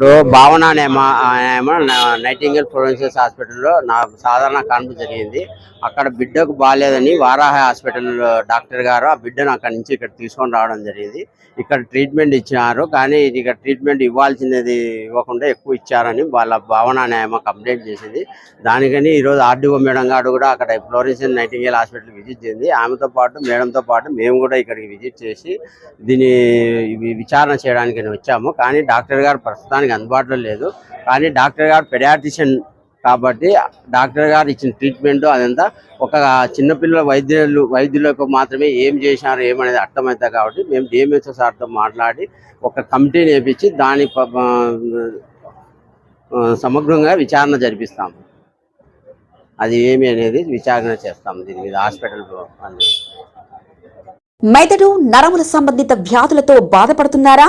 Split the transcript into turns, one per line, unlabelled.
ఇప్పుడు భావన అనే నైటింగల్ ప్రొవిన్షియల్ హాస్పిటల్లో నాకు సాధారణ కాన్పు జరిగింది. అక్కడ బిడ్డకు బాగాలేదని వారాహ హాస్పిటల్ డాక్టర్ గారు ఆ బిడ్డను అక్కడి నుంచి ఇక్కడ తీసుకొని రావడం జరిగింది. ఇక్కడ ట్రీట్మెంట్ ఇచ్చినారు. కానీ ఇది ఇక్కడ ట్రీట్మెంట్ ఇవ్వాల్సినది ఇవ్వకుండా ఎక్కువ ఇచ్చారని వాళ్ళ భావన అనే ఆమె కంప్లైంట్ చేసింది. దానికని ఈరోజు ఆర్డీఓ మేడం గారు కూడా అక్కడ ఫ్లోరెన్షియల్ నైటింగల్ హాస్పిటల్ విజిట్ చేసింది. ఆమెతో పాటు మేడంతో పాటు మేము కూడా ఇక్కడికి విజిట్ చేసి దీన్ని విచారణ చేయడానికి వచ్చాము. కానీ డాక్టర్ గారు ప్రస్తుతానికి అందుబాటులో లేదు. కానీ డాక్టర్ గారు పెడియాట్రిషియన్ కాబట్టి డాక్టర్ గారు ఇచ్చిన ట్రీట్మెంట్ అదంతా ఒక చిన్నపిల్లల వైద్యులు వైద్యులకు మాత్రమే ఏం చేశారు ఏమనేది అర్థమవుతుంది కాబట్టి మేము డిఎంఎస్ఓ సార్తో మాట్లాడి ఒక కమిటీని వేపించి దాని సమగ్రంగా విచారణ జరిపిస్తాము. అది ఏమి అనేది విచారణ చేస్తాం దీని మీద హాస్పిటల్
మెదడు నరముల సంబంధిత వ్యాధులతో బాధపడుతున్నారా?